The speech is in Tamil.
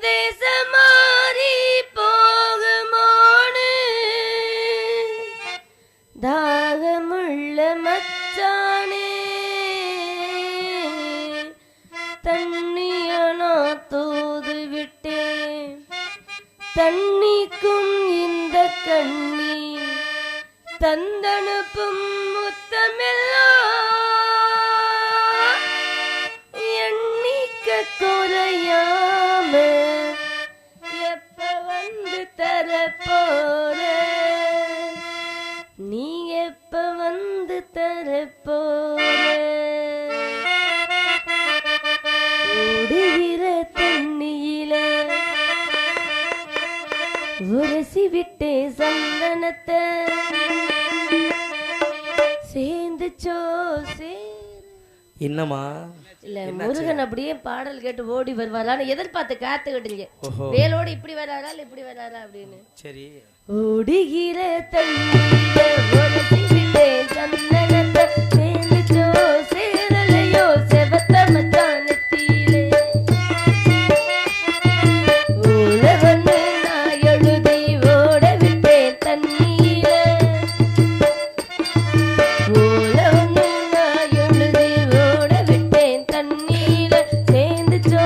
தேசமாறி போகுமோடு தாகமுள்ள மச்சானே தண்ணியனா தோது விட்டேன் தண்ணிக்கும் இந்த கண்ணி தந்தனுப்பும் முத்தமில்லாம். தரப்போற ஓடுகிற தண்ணியில உரசி விட்டே சந்தனத்தை. என்னமா இல்ல முருகன் அப்படியே பாடல் கேட்டு ஓடி வருவாரான்னு எதிர்பார்த்து காத்துக்கிட்டீங்க. வேலோடு இப்படி வராரா இல்ல இப்படி வராரா அப்படின்னு? சரி. ஓடுகிற தந்தை